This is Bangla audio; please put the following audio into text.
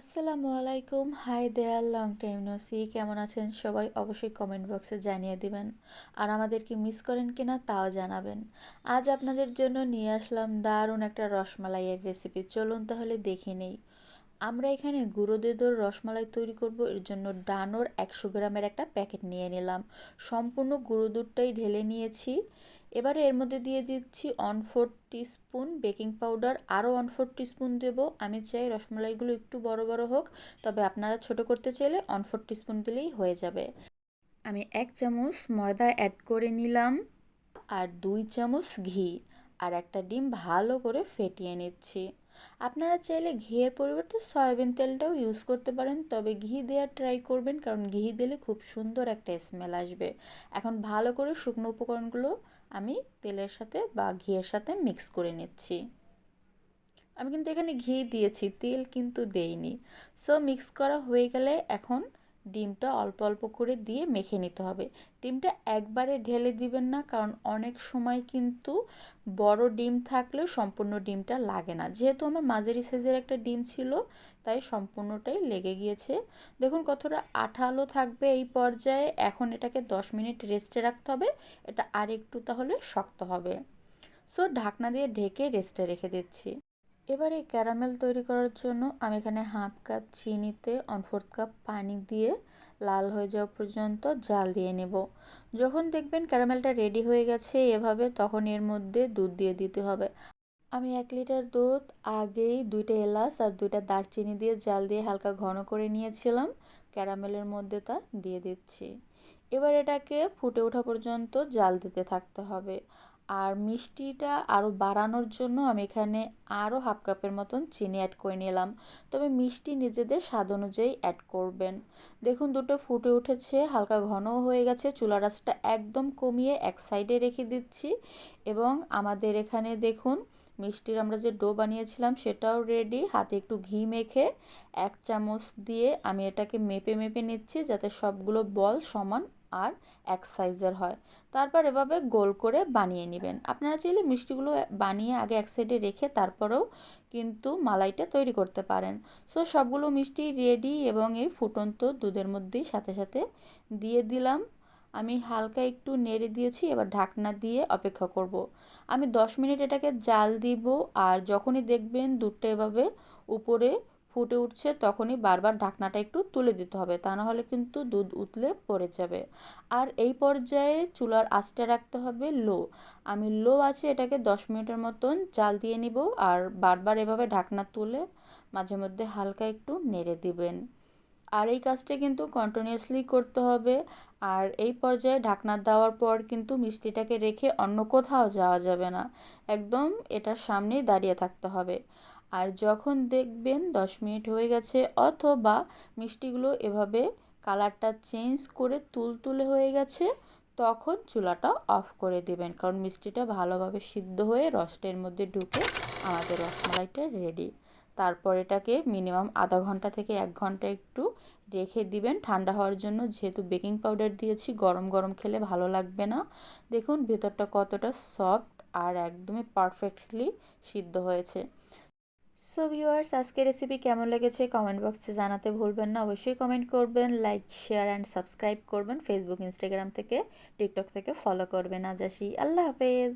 আসসালামু আলাইকুম। Hi there long time no see কেমন আছেন সবাই? অবশ্যই কমেন্ট বক্সে জানিয়ে দিবেন। আর আমাদেরকে মিস করেন কিনা তাও জানাবেন। আজ আপনাদের জন্য নিয়ে আসলাম দারুণ একটা রসমালাইয়ের রেসিপি চলুন তাহলে দেখে নেই। আমরা এখানে গুঁড়ো রসমালাই তৈরি করব। এর জন্য ডানোর একশো গ্রামের একটা প্যাকেট নিয়ে নিলাম। সম্পূর্ণ গুঁড়ো দুধটাই ঢেলে নিয়েছি। এবারে এর মধ্যে দিয়ে দিচ্ছি one four spoon baking powder আরও ওয়ান ফোর স্পুন দেব। আমি চাই রসমলাইগুলো একটু বড় বড় হোক, তবে আপনারা ছোট করতে চাইলে ওয়ান ফোর স্পুন দিলেই হয়ে যাবে। আমি এক চামচ ময়দা অ্যাড করে নিলাম আর দুই চামচ ঘি, আর একটা ডিম ভালো করে ফেটিয়ে নিচ্ছি। আপনারা চাইলে ঘিয়ের পরিবর্তে সয়াবিন তেলটাও ইউজ করতে পারেন, তবে ঘি দেওয়ার ট্রাই করবেন কারণ ঘি দিলে খুব সুন্দর একটা স্মেল আসবে। এখন ভালো করে শুকনো উপকরণগুলো আমি তেলের সাথে বা ঘিয়ের সাথে মিক্স করে নিচ্ছি। আমি কিন্তু এখানে ঘি দিয়েছি, তেল কিন্তু দেইনি। সো মিক্স করা হয়ে গেলে এখন ডিমটা অল্প অল্প করে দিয়ে মেখে নিতে হবে। ডিমটা একবারে ঢেলে দিবেন না, কারণ অনেক সময় কিন্তু বড় ডিম থাকলেও সম্পূর্ণ ডিমটা লাগে না। যেহেতু আমার মাঝারি সাইজের একটা ডিম ছিল, তাই সম্পূর্ণটাই লেগে গিয়েছে। দেখুন কতটা আঠালো থাকবে এই পর্যায়ে। এখন এটাকে 10 মিনিট রেস্টে রাখতে হবে। এটা আর একটু তাহলে শক্ত হবে। সো, ঢাকনা দিয়ে ঢেকে রেস্টে রেখে দিচ্ছি। এবারে ক্যারামেল তৈরি করার জন্য আমি এখানে হাফ কাপ চিনিতে ওয়ান ফোর্থ কাপ পানি দিয়ে লাল হয়ে যাওয়া পর্যন্ত জাল দিয়ে নেব। যখন দেখবেন ক্যারামেলটা রেডি হয়ে গেছে এভাবে, তখন এর মধ্যে দুধ দিয়ে দিতে হবে। আমি এক লিটার দুধ, আগেই দুইটা এলাচ আর দুইটা দারচিনি দিয়ে জাল দিয়ে হালকা ঘন করে নিয়েছিলাম। ক্যারামেলের মধ্যে তা দিয়ে দিচ্ছি। এবার এটাকে ফুটে ওঠা পর্যন্ত জাল দিতে থাকতে হবে। আর মিষ্টিটা আরও বাড়ানোর জন্য আমি এখানে আরও হাফ কাপের মতন চিনি অ্যাড করে নিলাম। তবে মিষ্টি নিজেদের স্বাদ অনুযায়ী অ্যাড করবেন। দেখুন, দুটো ফুটে উঠেছে, হালকা ঘনও হয়ে গেছে। চুলা রাসটা একদম কমিয়ে এক সাইডে রেখে দিচ্ছি এবং আমাদের এখানে দেখুন, মিষ্টির আমরা যে ডো বানিয়েছিলাম সেটাও রেডি হাতে একটু ঘি মেখে এক চামচ দিয়ে আমি এটাকে মেপে মেপে নিচ্ছি যাতে সবগুলো বল সমান আর এক সাইজের হয়। তারপর এভাবে গোল করে বানিয়ে নেবেন। আপনারা চাইলে মিষ্টিগুলো বানিয়ে আগে এক সাইডে রেখে তারপরেও কিন্তু মালাইটা তৈরি করতে পারেন। সো সবগুলো মিষ্টি রেডি এবং এই ফুটন্ত দুধের মধ্যেই সাথে সাথে দিয়ে দিলাম। আমি হালকা একটু নেড়ে দিয়েছি, এবার ঢাকনা দিয়ে অপেক্ষা করব। আমি 10 মিনিট এটাকে জাল দিব, আর যখনই দেখবেন দুধটা এভাবে উপরে ফুটে উঠছে, তখনই বারবার ঢাকনাটা একটু তুলে দিতে হবে, তা না হলে কিন্তু দুধ উতলে পড়ে যাবে। আর এই পর্যায়ে চুলার আঁচটা রাখতে হবে লো। আমি লো আছে এটাকে দশ মিনিটের মতন জাল দিয়ে নিব আর বারবার এভাবে ঢাকনা তুলে মাঝে মধ্যে হালকা একটু নেড়ে দিবেন। আর এই কাজটা কিন্তু কন্টিনিউয়াসলি করতে হবে। আর এই পর্যায়ে ঢাকনা দেওয়ার পর কিন্তু মিষ্টিটাকে রেখে অন্য কোথাও যাওয়া যাবে না। একদম এটার সামনেই দাঁড়িয়ে থাকতে হবে। আর যখন দেখবেন দশ মিনিট হয়ে গেছে অথবা মিষ্টিগুলো এভাবে কালারটা চেঞ্জ করে তুলতুলে হয়ে গেছে, তখন চুলাটা অফ করে দেবেন। কারণ মিষ্টিটা ভালোভাবে সিদ্ধ হয়ে রসটের মধ্যে ঢুকে আমাদের রসমালাইটা রেডি তারপর এটাকে মিনিমাম আধা ঘণ্টা থেকে এক ঘণ্টা একটু রেখে দিবেন। ঠান্ডা হওয়ার জন্য যেহেতু বেকিং পাউডার দিয়েছি, গরম গরম খেলে ভালো লাগবে না। দেখুন ভেতরটা কতটা সফট আর একদমই পারফেক্টলি সিদ্ধ হয়েছে। সো ভিউয়ার্স আজকে রেসিপি কেমন লেগেছে কমেন্ট বক্সে জানাতে ভুলবেন না। অবশ্যই কমেন্ট করবেন লাইক শেয়ার অ্যান্ড সাবস্ক্রাইব করবেন। ফেসবুক ইনস্টাগ্রাম থেকে টিকটক থেকে ফলো করবেন আজ আসি। আল্লাহ হাফেজ।